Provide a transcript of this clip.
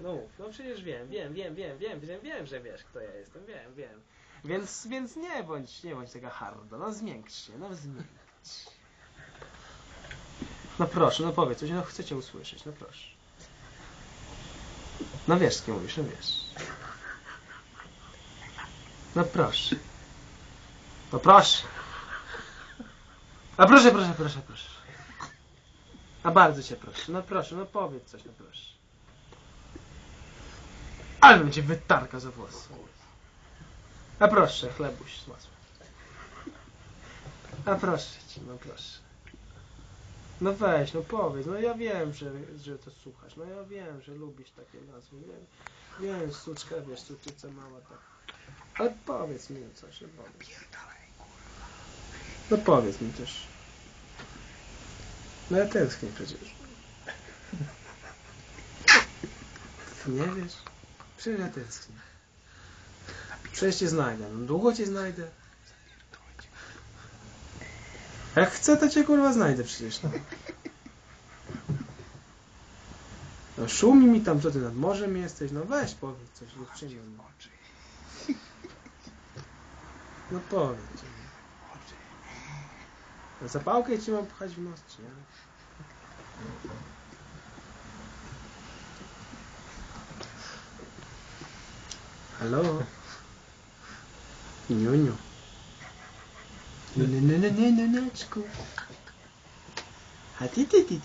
no mów. No przecież wiem, wiem, wiem, wiem, wiem, wiem, wiem, że wiesz, kto ja jestem, wiem, wiem. Więc, więc nie bądź, nie bądź taka harda, no zmiękcz się, no zmiękcz. No proszę, no powiedz coś, no chcecie usłyszeć, no proszę. No wiesz, z kim mówisz, no wiesz. No proszę. No proszę. A proszę, proszę, proszę, proszę. A bardzo cię proszę, no proszę, no powiedz coś, no proszę. Ale będzie wytarka za włosy. A proszę, chlebuś z masłem. A proszę cię, no proszę. No weź, no powiedz, no ja wiem, że, że to słuchasz, no ja wiem, że lubisz takie nazwy, wiem, wiem, suczka, wiesz, suczyca mała, tak. Ale powiedz mi coś, no powiedz. No powiedz mi też. No ja tęsknię przecież. Ty nie wiesz? Ja tęsknię. Przecież cię znajdę. No długo cię znajdę. Jak chcę, to cię kurwa znajdę przecież. No. No szumi mi tam, co ty nad morzem jesteś. No weź powiedz coś, dziewczynie. No, no powiedz. No zapałkę ci mam pchać w nos, czy nie? Halo? Niuniu. Nunununununeczku. A ty, ty, ty,